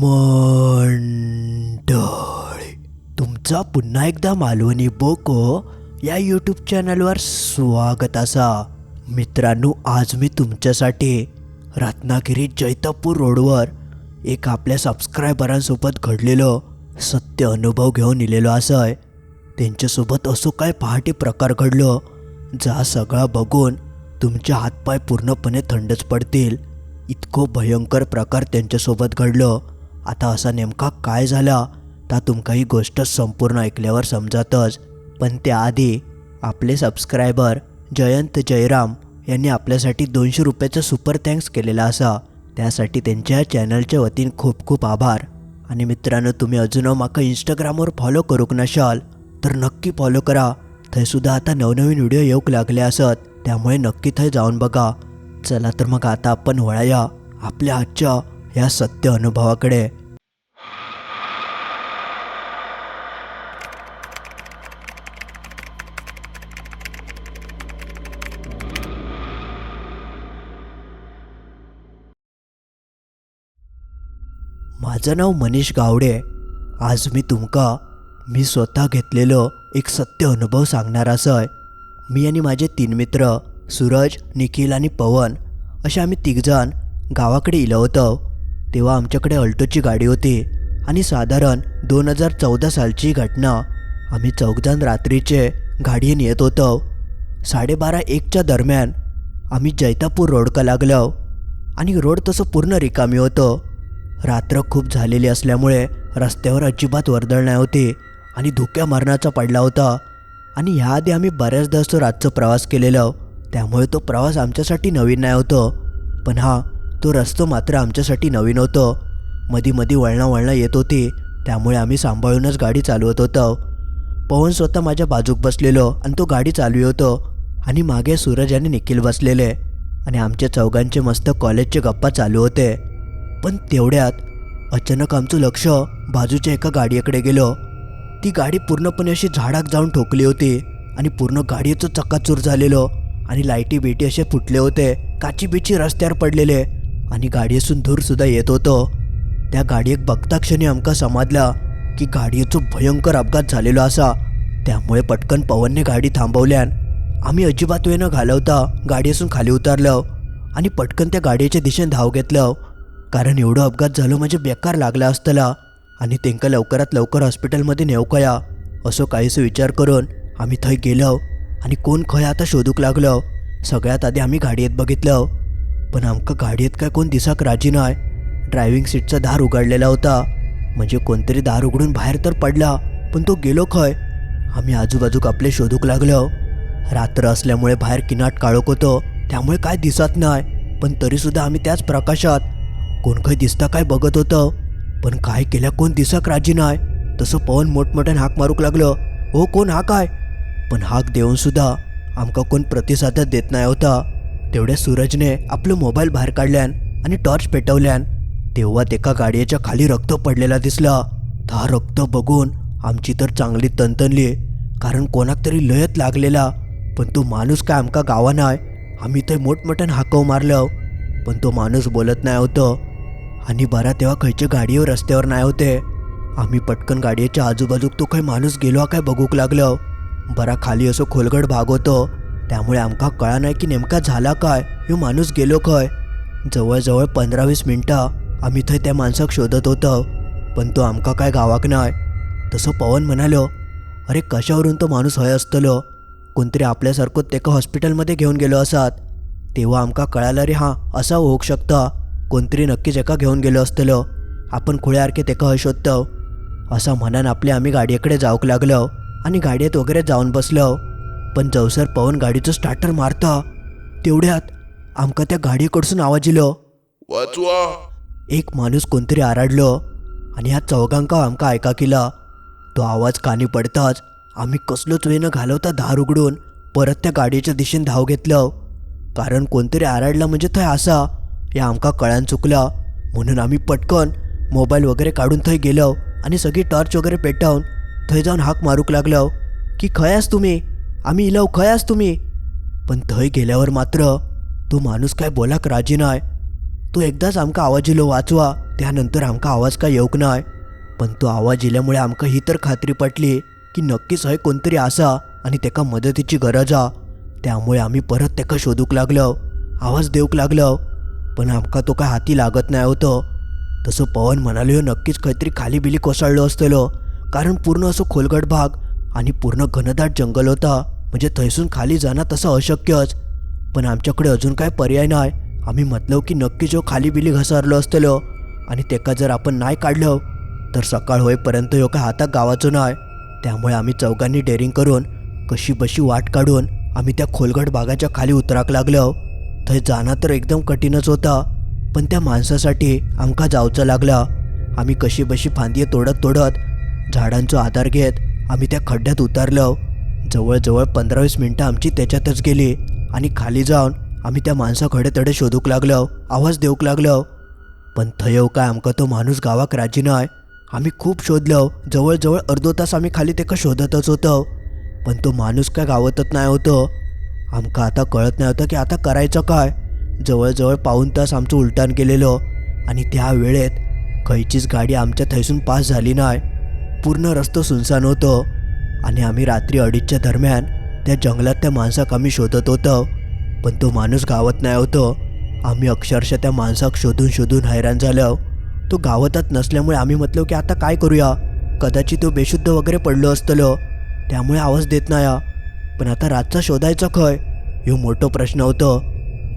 मंडळी तुमचा पुन्हा एकदा मालवणी बोको या यूट्यूब चॅनलवर स्वागत असा. मित्रांनो आज मी तुमच्यासाठी रत्नागिरी जैतापूर रोडवर एक आपल्या सबस्क्रायबरांसोबत घडलेलं सत्य अनुभव घेऊन इलेलो असं आहे त्यांच्यासोबत असो काय पहाटे प्रकार घडलो जा सगळा बघून तुमचे हातपाय पूर्णपणे थंडच पडतील. इतकं भयंकर प्रकार त्यांच्यासोबत घडलं. आता असा नेमका काय झाला? ता तुमका ही गोष्ट संपूर्ण ऐकल्यावर समजातच. पण त्याआधी आपले सबस्क्रायबर जयंत जयराम यांनी आपल्यासाठी दोनशे रुपयाचं सुपर थँक्स केलेला असा. त्यासाठी त्यांच्या चॅनलच्या वतीन खूप खूप आभार. आणि मित्रांनो तुम्ही अजून माका इंस्टाग्रामवर फॉलो करूक नशाल तर नक्की फॉलो करा. थंय सुद्धा आता नवनवीन व्हिडिओ येऊक लागले असत त्यामुळे नक्की थंय जाऊन बघा. चला तर मग आता आपण वळाया आपल्या आजच्या या सत्य अनुभवाकडे. माझं नाव मनीष गावडे. आज मी तुमका मी स्वतः घेतलेलं एक सत्य अनुभव सांगणार असं मी आणि माझे तीन मित्र सूरज निखिल आणि पवन असे आम्ही तिघजण गावाकडे इलं होतो. तेव्हा आमच्याकडे अल्टोची गाडी होती आणि साधारण दोन हजार चौदा सालची घटना. आम्ही चौघजण रात्रीचे गाडीने येत होतो. साडेबारा एकच्या दरम्यान आम्ही जैतापूर रोडका लागलो आणि रोड तसं पूर्ण रिकामी होतं. रात्र खूप झालेली असल्यामुळे रस्त्यावर अजिबात वर्दळ नाही होती आणि धुक्या मरणाचा पडला होता. आणि ह्याआधी आम्ही बऱ्याचदा असतो रातचा प्रवास केलेला त्यामुळे तो प्रवास आमच्यासाठी नवीन नाही होतो. पण हा तो रस्तो मात्र आमच्यासाठी नवीन होतो. मधी मधी वळणं वळणं येत होती त्यामुळे आम्ही सांभाळूनच गाडी चालवत होतो. पवन स्वतः माझ्या बाजूक बसलेलो आणि तो गाडी चालवी होतो. आणि मागे सूरज आणि निखिल बसलेले. आणि आमच्या चौघांचे मस्त कॉलेजचे गप्पा चालू होते. पण तेवढ्यात अचानक आमचं लक्ष बाजूच्या एका गाडीकडे गेलो. ती गाडी पूर्णपणे अशी झाडाक जाऊन ठोकली होती आणि पूर्ण गाडीचं चक्काचूर झालेलो आणि लाईटी बिटी असे फुटले होते. काची बिची रस्त्यावर पडलेले आणि गाडीसून धूरसुद्धा येत होतो. त्या गाडीक बघता क्षणी आमका समजला की गाडीचं भयंकर अपघात झालेलो असा. त्यामुळे पटकन पवनने गाडी थांबवल्यान आम्ही अजिबात वेळ न घालवता गाडीसून खाली उतरलो आणि पटकन त्या गाडीच्या दिशेने धाव घेतलं. कारण एवढं अपघात झालं म्हणजे बेकार लागला असतला. आणि तेंका लवकरात लवकर हॉस्पिटलमध्ये नेवकया असो काहीसं विचार करून आम्ही थंय गेलो. आणि कोण खंय आता शोधूक लागलो. सगळ्यात आधी आम्ही गाडयेत बघितलं. पण आमका गाडयेत काय कोण दिसाक राजी नाही ड्रायव्हिंग सीटचा दार उघडलेला होता. म्हणजे कोणतरी दार उघडून बाहेर तर पडला पण तो गेलो खय. आम्ही आजूबाजूक आपले शोधूक लागलो. रात्र असल्यामुळे बाहेर किनाट काळोख होतो. त्यामुळे काय दिसत नाही पण तरीसुद्धा आम्ही त्याच प्रकाशात कोण काय दिसता काय बघत होतं. पण काय केल्या कोण दिसक राजी नाही. तसं पवन मोठमोठ्यान हाक मारूक लागलं. हो कोण हा काय? पण हाक देऊन सुद्धा आमका कोण प्रतिसादच देत नाही होता. तेवढ्या सूरजने आपलं मोबाईल बाहेर काढल्यान आणि टॉर्च पेटवल्यान तेव्हा एका गाडीच्या खाली रक्त पडलेला दिसला. हा रक्त बघून आमची तर चांगली तनतनली. कारण कोणाक तरी लयत लागलेला. पण तो माणूस काय आमका गावा नाही. आम्ही ते मोठमोठ्यानं हाकव मारलं. पण तो माणूस बोलत नाही होतं. आणि बरा तेव्हा खयच्या गाडीवर रस्त्यावर नाही होते. आम्ही पटकन गाडीच्या आजूबाजूक तो काही माणूस गेलो काय बघूक लागलो. बरा खाली असो खोलगड भाग होतो. त्यामुळे आमका कळा नाही की नेमका झाला काय ह्यो माणूस गेलो खय जवळजवळ पंधरा वीस मिनटं आम्ही थंय त्या माणसाक शोधत होतो. पण तो आमका काय गावाक नाही तसं पवन म्हणालो अरे कशावरून तो माणूस हय असतलो? कोणतरी आपल्यासारखं तेका हॉस्पिटलमध्ये घेऊन गेलो असत. तेव्हा आमका कळालं रे हां असा होऊ शकता. कोणतरी नक्कीच एका घेऊन गेलो असतलो. आपण खुळ्यासारखे तेका हय शोधतो असं म्हणान आपले आम्ही गाडीकडे जाऊक लागलो आणि गाडीत वगैरे जाऊन बसलो. पण जवसर पवन गाडीचं स्टार्टर मारता. तेवढ्यात आमका त्या गाडीकडसून आवाज इलो वाचवा एक माणूस कोणतरी आराडलो आणि ह्या चौघांका आमका ऐका केला. तो आवाज कानी पडताच आम्ही कसलोच वेळ न घालवता धार उघडून परत त्या गाडीच्या दिशेने धाव घेतलं. कारण कोणतरी आराडला म्हणजे थंय असा तें आमकां कळ्यान चुकलां म्हणून आम्ही पटकन मोबाईल वगैरे काढून थंय गेलो आणि सगळी टॉर्च वगैरे पेटवून थंय जाऊन हाक मारूक लागलो. की खयास तुम्ही? आम्ही इलव आस तुम्ही? पण थंय गेल्यावर मात्र तो माणूस काय बोलाक राजी नाय. तो एकदाच आमकां आवाज इलो वाचवा त्यानंतर आमकां आवाज काय येवंक नाय. पण तो आवाज इल्यामुळे आमकां ही तर खात्री पटली की नक्कीच हय कोणतरी आसा आनी तेका मदतीची गरज हा त्यामुळे आम्ही परत तेका शोधूंक लागलो. आवाज देवूंक लागलो. पण आमकां तो काय हाती लागत नाही होतो. तसं पवन म्हणालो हो नक्कीच काहीतरी खाली बिली कोसळलो असतलो. कारण पूर्ण असो खोलगट भाग आणि पूर्ण घनदाट जंगल होता. म्हणजे थंयसून खाली जाणं तसं अशक्यच. पण आमच्याकडे अजून काय पर्याय नाही. आम्ही म्हटलो की नक्कीच जो खाली बिली घसरलो असतलो आणि तेका जर आपण नाही काढलो तर सकाळ होईपर्यंत हो काय हाताक गावाचो नाही. त्यामुळे आम्ही चौघांनी डेअरिंग करून कशी बशी वाट काढून आम्ही त्या खोलगट भागाच्या खाली उतराक लागलो. थंय जाणं तर एकदम कठीणच होता पण त्या माणसासाठी आमकां जावचं लागला. आम्ही कशी बशी फांदये तोडत तोडत झाडांचो आधार घेत आम्ही त्या खड्ड्यात उतारलो. जवळजवळ पंधरा वीस मिनटं आमची त्याच्यातच गेली आणि खाली जाऊन आम्ही त्या माणसाकडे तडे शोधूक लागलो आवाज देऊक लागलो. पण थंय काय आमकां तो माणूस गावाक राजी नाय. आम्ही खूप शोधलो जवळजवळ अर्धो तास आम्ही खाली तेका शोधतच होतो. पण तो माणूस काय गावतच नाही होतो. आमकां आता कळत नाही होतं की आता करायचं काय. जवळजवळ पाऊन तास आमचं उलटान केलेलं. आणि त्या वेळेत खयचीच गाडी आमच्या थंयसून पास झाली नाही. पूर्ण रस्तो सुनसान होतो. आणि आम्ही रात्री अडीचच्या दरम्यान त्या जंगलात त्या माणसाक आम्ही शोधत होतो. पण तो माणूस गावत नाही होतो. आम्ही अक्षरशः त्या माणसाक शोधून शोधून हैराण झालो. तो गावतच नसल्यामुळे आम्ही म्हटलो की आता काय करूया? कदाचित तो बेशुद्ध वगैरे पडलो असतलो. त्यामुळे आवाज देत नाही हा. पण आता रातचा शोधायचा खंय ह्यो मोठो प्रश्न होतो.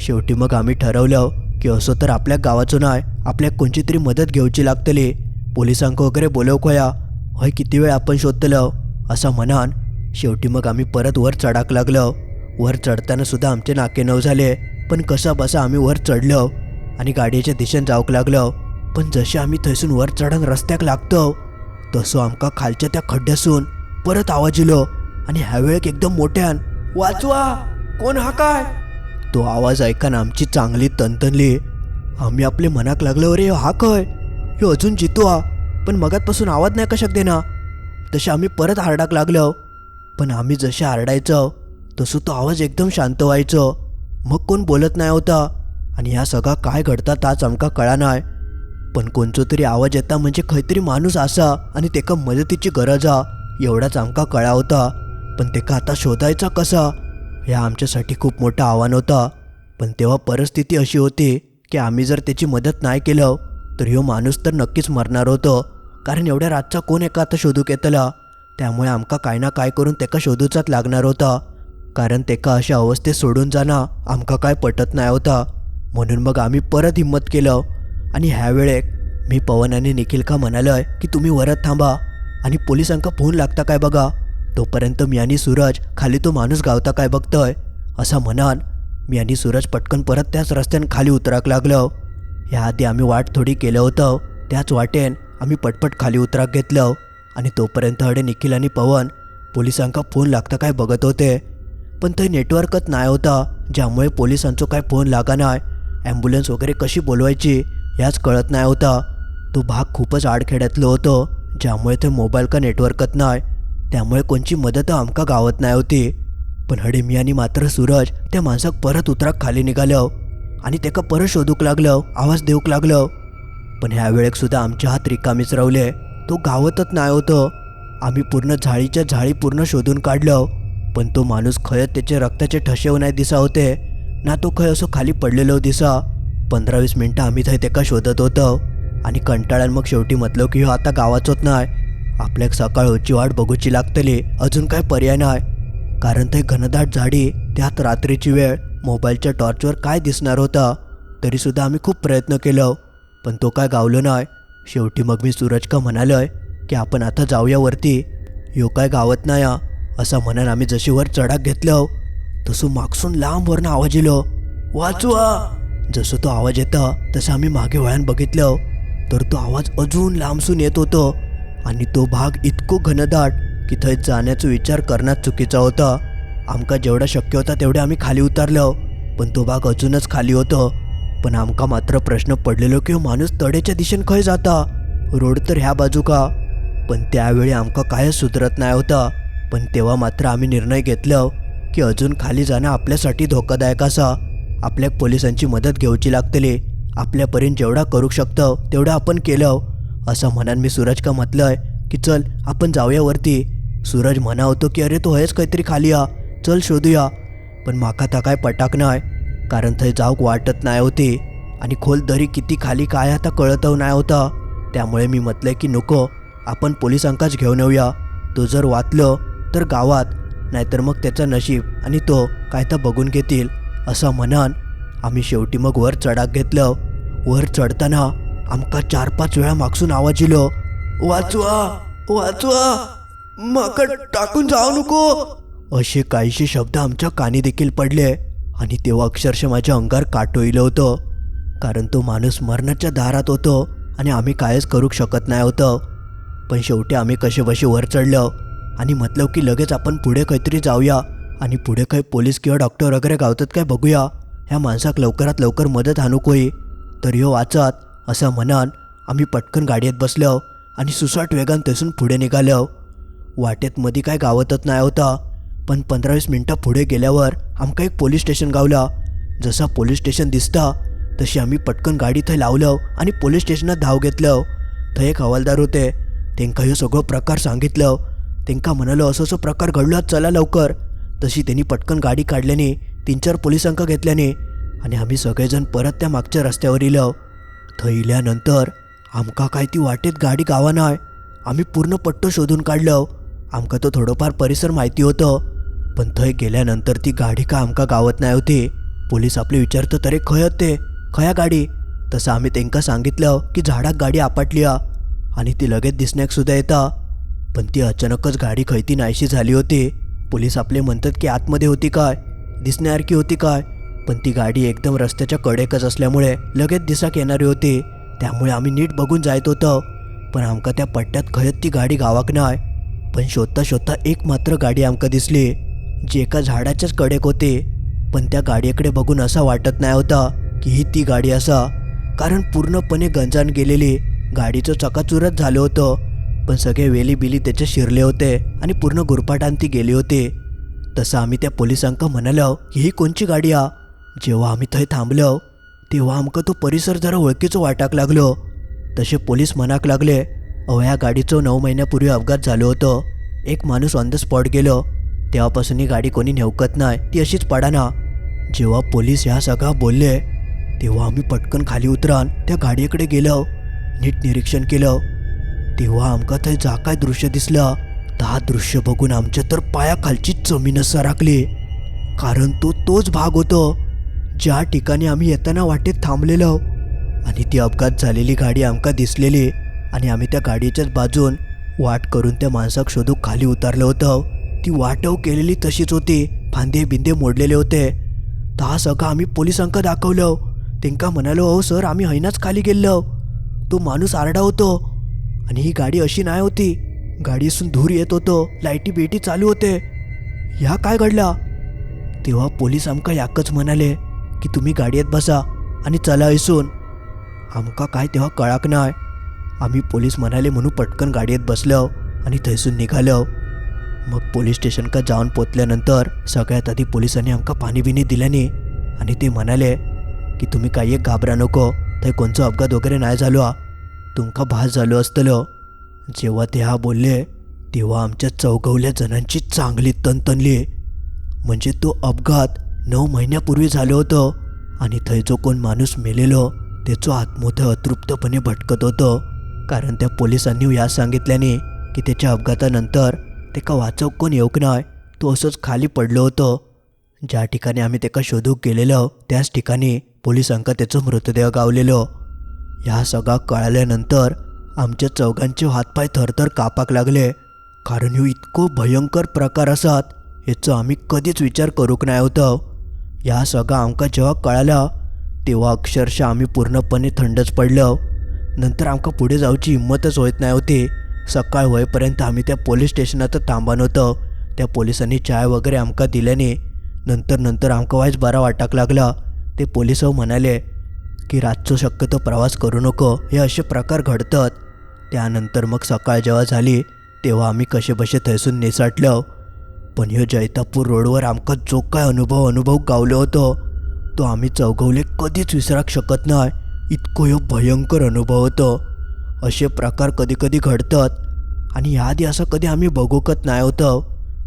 शेवटी मग आम्ही ठरवलं की असो तर आपल्या गावाचो नाय आपल्याक कोणची तरी मदत घेवची लागतली. पोलिसांक वगैरे बोलवखोया. हय किती वेळ आपण शोधतलं? असा म्हणान. शेवटी मग आम्ही परत वर चढाक लागलो. वर चढताना सुद्धा आमचे नाके नऊ झाले पण कसा बसा आम्ही वर चढलो आणि गाडीच्या दिशेन जाऊक लागलो. पण जसे आम्ही थंयसून वर चढन रस्त्याक लागतो तसो आमकां खालच्या त्या खड्ड्यासून परत आवाज इलो आणि ह्या वेळेक एकदम मोठ्यान. वाचवा. कोण हा काय? तो आवाज ऐकान आमची चांगली तनतनली आम्ही आपले मनाक लागलो अरे हा खय ह्यो अजून जितो हा पण मगातपासून आवाज नाही कशाक देना. तसे आम्ही परत हारडाक लागलो. पण आम्ही जसे हारडायचो तसो तो आवाज एकदम शांत व्हायचो. मग कोण बोलत नाही होता. आणि ह्या सगळा काय घडता ताच आमका कळा नाही पण कोणचो तरी आवाज येता म्हणजे खंय तरी माणूस असा आणि तेका मदतीची गरज हा एवढाच आमका कळा होता. पण तेका आता शोधायचा कसा? ह्या आमच्यासाठी खूप मोठं आव्हान होता. पण तेव्हा परिस्थिती अशी होती की आम्ही जर त्याची मदत नाही केलं तर ह्यो माणूस तर नक्कीच मरणार होतो. कारण एवढ्या रातचा कोण एका आता शोधूक येतला त्यामुळे आमका काय ना काय करून तेका शोधूचाच लागणार होता. कारण तेका अशा अवस्थेत सोडून जाणं आमका काय पटत नाही होता. म्हणून मग आम्ही परत हिंमत केलं. आणि ह्या वेळेक मी पवन आणि निखिलका म्हणालोय की तुम्ही वरत थांबा. आणि पोलिसांका फोन लागता काय बघा? तोपर्यंत मी आणि सूरज खाली तो माणूस गावता काय बघतोय? असं म्हणान मी आणि सूरज पटकन परत त्याच रस्त्यानं खाली उतराक लागलो. ह्याआधी आम्ही वाट थोडी केलं होतं त्याच वाटेन आम्ही पटपट खाली उतराक घेतलं. आणि तोपर्यंत हडे निखिल आणि पवन पोलिसांका फोन लागता काय बघत होते. पण ते नेटवर्कच नाही होता ज्यामुळे पोलिसांचो काय फोन लागा नाही ॲम्ब्युलन्स वगैरे कशी बोलवायची ह्याच कळत नाही होता. तो भाग खूपच आडखेड्यातलो होतो ज्यामुळे ते मोबाईल का नेटवर्कच नाही त्यामुळे कोणची मदत आमका गावत नाही होती. पण हडे मात्र सूरज त्या माणसाक परत उतराक खाली निघालो आणि तेका परत शोधूक लागलो आवाज देऊक लागलो पण ह्या वेळेक सुद्धा आमच्या हात रिकामीच रावले. तो गावतच नाही होतो. आम्ही पूर्ण झाडीच्या झाडी पूर्ण शोधून काढलो पण तो माणूस खयत त्याचे रक्ताचे ठसेव नाही दिसा होते ना तो खय असो खाली पडलेलो दिसा. पंधरा वीस मिनटं आम्ही थंय तेका शोधत होतो. आणि कंटाळ्यान मग शेवटी म्हटलो की हो आता गावाचोच नाही आपल्याक सकाळ होची वाट बघूची लागतली. अजून काय पर्याय नाही. कारण ते घनदाट झाडी त्यात रात्रीची वेळ मोबाईलच्या टॉर्चवर काय दिसणार होता तरीसुद्धा आम्ही खूप प्रयत्न केलं. पण तो काय गावलो नाही. शेवटी मग मी सूरज का म्हणालोय की आपण आता जाऊया वरती. ह्यो काय गावत नाही हा. असं म्हणून आम्ही जशी वर चढाक घेतलं तसं मागसून लांब वरनं आवाज येलो. वाचवा! जसं तो आवाज येता तसं आम्ही मागे वळ्यान बघितलं. तर तो आवाज अजून लांबसून येत होतो. आणि तो भाग इतको घनदाट की थंय जाण्याचा विचार करण्यात चुकीचा होता. आमका जेवढा शक्य होता तेवढे आम्ही खाली उतरलो पण तो भाग अजूनच खाली होतो. पण आमका मात्र प्रश्न पडलेलो की हो माणूस तडेच्या दिशेन खंय जाता? रोड तर ह्या बाजू का पण त्यावेळी आमका कायच सुधरत नाही होता. पण तेव्हा मात्र आम्ही निर्णय घेतलो की अजून खाली जाणं आपल्यासाठी धोकादायक असा. आपल्याक पोलिसांची मदत घेवची लागतली. आपल्यापर्यंत जेवढा करू शकतो तेवढं आपण केलं. असं म्हणान मी सूरज का आहे की चल आपण जाऊया वरती. सूरज म्हणा होतो की अरे तो हयच काहीतरी खाली या. चल शोधूया पण माका आता काय पटाक नाही कारण थंय जाऊक वाटत नाही होती. आणि खोल दरी किती खाली काय आता कळत नाही होता. त्यामुळे मी म्हटलंय की नको आपण पोलिसांकाच घेऊन येऊया. तो जर वाचलं तर गावात नाहीतर मग त्याचं नशीब आणि तो काय तर बघून घेतील. असं म्हणान आम्ही शेवटी मग वर चढाक घेतलं. वर चढताना आमका चार पाच वेळा मागसून आवाज इलो वाचवा वाचवा. माका टाकून जाऊ नको. असे काहीशे शब्द आमच्या कानी देखील पडले आणि तेव्हा अक्षरशः माझ्या अंगार काटोईलं होतं. कारण तो माणूस मरणाच्या दारात होतो आणि आम्ही कायच करू शकत नाही होतं. पण शेवटी आम्ही कसे बसे वर चढलो आणि म्हटलं की लगेच आपण पुढे काहीतरी जाऊया आणि पुढे काही पोलीस किंवा डॉक्टर वगैरे गावतात काय बघूया. ह्या माणसाक लवकरात लवकर मदत आणू कोई तर ह्यो वाचत. असं म्हणान आम्ही पटकन गाडीत बसलो आणि सुसाट वेगान तसून पुढे निघालो वाटेत मध्ये काय गावतच नाही होता पण पंधरावीस मिनटं पुढे गेल्यावर आमका एक पोलीस स्टेशन गावला. जसा पोलीस स्टेशन दिसता तशी आम्ही पटकन गाडी थंय लावलं आणि पोलीस स्टेशनात धाव घेतलं थंय एक हवालदार होते तेंका ह्यो सगळो प्रकार सांगितलं तेंका म्हणालो असं असं प्रकार घडलो चला लवकर. तशी त्यांनी पटकन गाडी काढल्याने तीन चार पोलिसांका घेतल्याने आणि आम्ही सगळेजण परत त्या मागच्या रस्त्यावर इलो थंय इल्यानंतर आमकां काय ती वाटेत गाडी गावा नाय. आम्ही पूर्ण पट्टो शोधून काढलं. आमकां तो थोडंफार परिसर माहिती होतं. पण थंय गेल्यानंतर ती गाडी का आमकां गावत नाही होती? पोलीस आपले विचारतं तरी खंय ते खया गाडी? तसं आम्ही तेंका सांगितलं की झाडाक गाडी आपटली हा आणि ती लगेच दिसण्याक सुद्धा येता. पण ती अचानकच गाडी खैती नाहीशी झाली होती. पोलीस आपले म्हणतात की आतमध्ये होती काय? दिसण्यासारखी होती काय? पण ती गाडी एकदम रस्त्याच्या कडेकच असल्यामुळे लगेच दिसाक येणारी होती. त्यामुळे आम्ही नीट बघून जायत होतो. पण आमका त्या पट्ट्यात खयत ती गाडी गावाक नाय. पण शोधता शोधता एक मात्र गाडी आमका दिसली. जी एका झाडाच्याच कडेक होती. पण त्या गाडीकडे बघून असा वाटत नाही होता की ही ती गाडी असा. कारण पूर्णपणे गंजान गेलेली. गाडीचं चकाचुरच झालं होतं. पण सगळे वेली बिली त्याचे शिरले होते आणि पूर्ण गुरपाटान ती गेली होती. तसं आम्ही त्या पोलिसांका म्हणालो की ही कोणची गाडी आ? जेव्हा आम्ही थंय थांबलो तेव्हा आमकां तो परिसर जरा ओळखीचो वाटाक लागलो. तसे पोलीस मनाक लागले अहो ह्या गाडीचो नऊ महिन्यापूर्वी अपघात झालो होतो. एक माणूस ऑन द स्पॉट गेलो. तेव्हापासून ही गाडी कोणी नेवकत नाही ती अशीच पडाना. जेव्हा पोलीस ह्या सगळा बोलले तेव्हा आम्ही पटकन खाली उतरान त्या गाडीकडे गेलो नीट निरीक्षण केलं. तेव्हा आमकां थंय जा काय दृश्य दिसलं ता दृश्य बघून आमच्या तर पायाखालची जमीनच सराकली कारण तो तोच भाग होतो. ज्या ठिकाणी आम्ही येताना वाटेत थांबलेलो आणि ती अपघात झालेली गाडी आमका दिसलेली आणि आम्ही त्या गाडीच्याच बाजून वाट करून त्या माणसाक शोधूक खाली उतरलं होतं. ती वाटव केलेली तशीच होती फांदे बिंदे मोडलेले होते. ता सगळं आम्ही पोलिसांका दाखवलं. तेंका म्हणालो अहो सर आम्ही हैनाच खाली गेलो तो माणूस आरडा होतो आणि ही गाडी अशी नाही होती. गाडीसून धूर येत होतो लाईटी बेटी चालू होते. ह्या काय घडला? तेव्हा पोलीस आमका याकच म्हणाले की तुम्ही गाडीत बसा आणि चला इसून. आमका काय तेव्हा कळाक नाय. आम्ही पोलीस म्हणाले म्हणून पटकन गाडीत बसलो आणि थंयसून निघालो मग पोलीस स्टेशन का जाऊन पोचल्यानंतर सगळ्यात आधी पोलिसांनी आमका पाणी बिणी दिल्याने आणि ते म्हणाले की तुम्ही काही एक घाबरा नको थंय कोणचो अपघात वगैरे नाही झालो हा तुमका भास झालो असतलो. जेव्हा ते हा बोलले तेव्हा आमच्या चौगवल्या जणांची चांगली तणतणली म्हणजे तो अपघात नऊ महिन्यापूर्वी झालं होतं. आणि थंय जो कोण माणूस मेलेलो त्याचं आत्मोथं अतृप्तपणे भटकत होतं. कारण त्या पोलिसांनी या सांगितल्याने की त्याच्या अपघातानंतर तेका वाचव कोण येऊक नाय तो असंच खाली पडलो होतो. ज्या ठिकाणी आम्ही तेका शोधूक गेलेलो त्याच ठिकाणी पोलिसांका त्याचं मृतदेह गावलेलो. ह्या सगळा कळाल्यानंतर आमच्या चौघांचे हातपाय थरथर कापाक लागले. कारण ह्यो इतको भयंकर प्रकार आसात हेचो आम्ही कधीच विचार करूक नाही होतो. ह्या सगळा आमकां जेव्हा कळाला तेव्हा अक्षरशः आम्ही पूर्णपणे थंडच पडलो. नंतर आमकां पुढे जावची हिंमतच होत नाही होती. सकाळ होईपर्यंत आम्ही त्या पोलीस स्टेशनात थांबान नव्हतं त्या पोलिसांनी चाय वगैरे आमकां दिल्याने नंतर नंतर आमकां वायच बरा वाटाक लागला. ते पोलीस म्हणाले की रातचो शक्यतो प्रवास करू नको. हे असे प्रकार घडतात. त्यानंतर मग सकाळ जेव्हा झाली तेव्हा आम्ही कसे बसे निसाटलं. पण ह्यो जैतापूर रोडवर आमकां जो काय अनुभव अनुभव गावलो होतो तो आम्ही चौगवले कधीच विसराक शकत नाही. इतको ह्यो भयंकर अनुभव होतो. असे प्रकार कधी कधी घडतात आणि ह्या आधी असं कधी आम्ही बघूकत नाही होतं.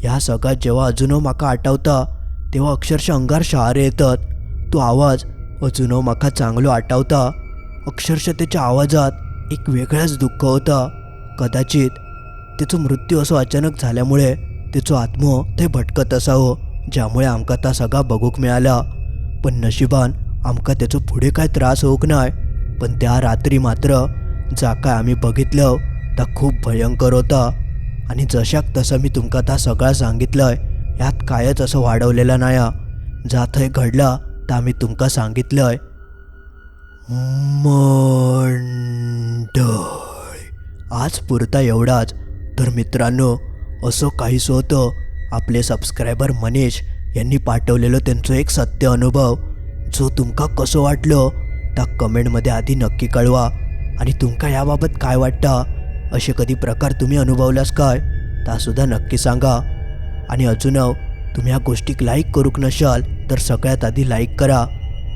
ह्या सगळ्यात जेव्हा अजून म्हाका आठवता तेव्हा अक्षरशः अंगार शहारे येतात. तो आवाज अजून म्हाका चांगलो आठवता. अक्षरशः त्याच्या आवाजात एक वेगळाच दुःख होता. कदाचित त्याचो मृत्यू असो अचानक झाल्यामुळे तिचो आत्मो थंय भटकत असावो ज्यामुळे आमकां ता सगळा बघूक मेळाला. पण नशिबान आमकां त्याचो फुडें कांय त्रास होवंक नाय. पण त्या रात्री मात्र जा काय आम्ही बघितलं ता खूप भयंकर होता. आणि जशाक तसं मी तुमका ता सगळा सांगितलंय ह्यात कायच असं वाढवलेलं नाही जा थंय घडला ता आम्ही तुमका सांगितलंय. मंडळ. आज पुरता एवढाच. तर मित्रांनो असं काहीच होतं. आपले सबस्क्रायबर मनीष यांनी पाठवलेलं त्यांचं एक सत्य अनुभव. जो तुमका कसं वाटलं त्या कमेंटमध्ये आधी नक्की कळवा. आणि तुमका याबाबत काय वाटतं असे कधी प्रकार तुम्ही अनुभवलास काय त्यासुद्धा नक्की सांगा. आणि अजून तुम्ही ह्या गोष्टीक लाईक करूक नशाल तर सगळ्यात आधी लाईक करा.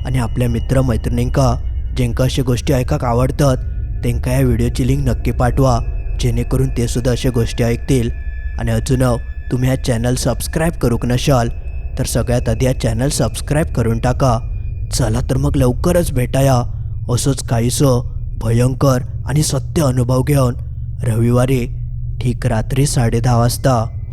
आणि आपल्या मित्रमैत्रिणींका ज्यांका अशा गोष्टी ऐकाक आवडतात त्यांका या व्हिडिओची लिंक नक्की पाठवा जेणेकरून ते सुद्धा अशा गोष्टी ऐकतील. आणि अजून हो, तुम्ही हा चॅनल सबस्क्राईब करूक नशाल? तर सगळ्यात आधी हा चॅनल सबस्क्राईब करून टाका. चला तर मग लवकरच भेटाया. असंच काहीसं भयंकर आणि सत्य अनुभव घेऊन. रविवारी ठीक रात्री साडे वाजता.